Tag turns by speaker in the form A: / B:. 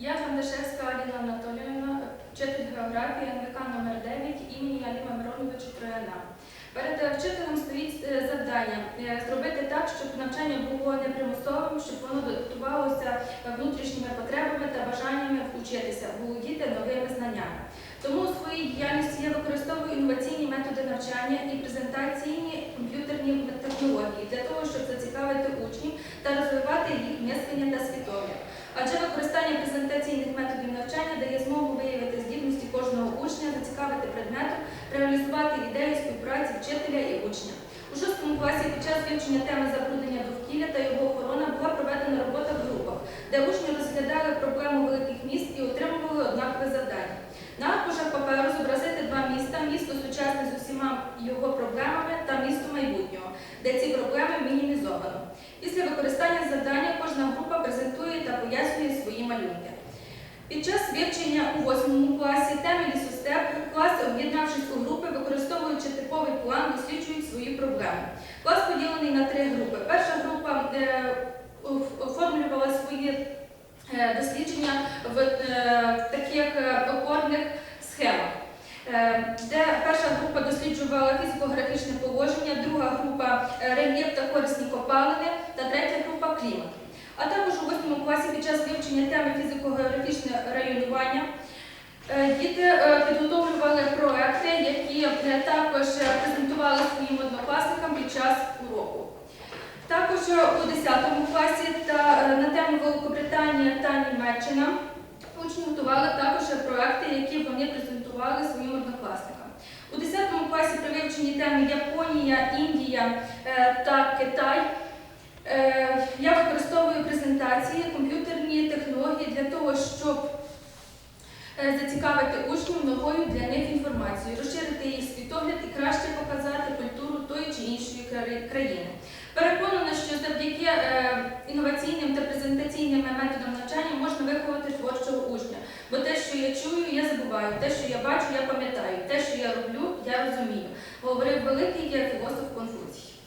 A: Я Фандашевська Аліна Анатоліївна, вчитель географії НВК номер 9 імені Аліма Мироновича Трояна. Перед е, вчителем стоїть е, завдання е, зробити так, щоб навчання було непримусовим, щоб воно диктувалося е, внутрішніми потребами та бажаннями вчитися, володіти новими знаннями. Тому у своїй діяльності я використовую інноваційні методи навчання і презентаційні комп'ютерні технології для того, щоб зацікавити учнів та розвивати їх мислення та світогляд. Адже використання презентаційних методів навчання дає змогу виявити здібності кожного учня, зацікавити предметом, реалізувати ідею співпраці вчителя і учня. У шостому класі під час вивчення теми забруднення довкілля та його охорона була проведена робота в групах, де учні розглядали проблему великих міст і отримували однакове завдання. На аркушах паперу зобразити два міста, місто сучасне з усіма його проблемами та місто майбутнього, де ці проблеми мінімізовано. Після використання завдання кожна група презентує та пояснює малюнки. Під час вивчення у восьмому класі теми лісостеп класи, об'єднавшись у групи, використовуючи типовий план, досліджують свої проблеми. Клас поділений на три групи. Перша група е, оформлювала свої е, дослідження в, е, таких е, опорних схемах. Е, Де перша група досліджувала фізико-графічне положення, друга група рельєф та корисні копалини та третя група клімат. А також у восьмому класі під час вивчення теми фізико-географічне районування е, діти е, підготовлювали проекти, які е, також презентували своїм однокласникам під час уроку. Також у 10 класі та на тему Великобританія та Німеччина учні готували також проекти, які вони презентували своїм однокласникам. У 10 класі при вивченні теми Японія, Індія та Китай я використовую презентації, комп'ютерні технології для того, щоб е, зацікавити учнів новою для них інформацією, розширити їх світогляд і краще показати культуру тої чи іншої країни. Переконана, що завдяки е, інноваційним та презентаційним методам навчання можна виховати творчого учня. Бо те, що я чую, я забуваю, те, що я бачу, я пам'ятаю, те, що я роблю, я розумію. Говорив великий філософ Конфуцій.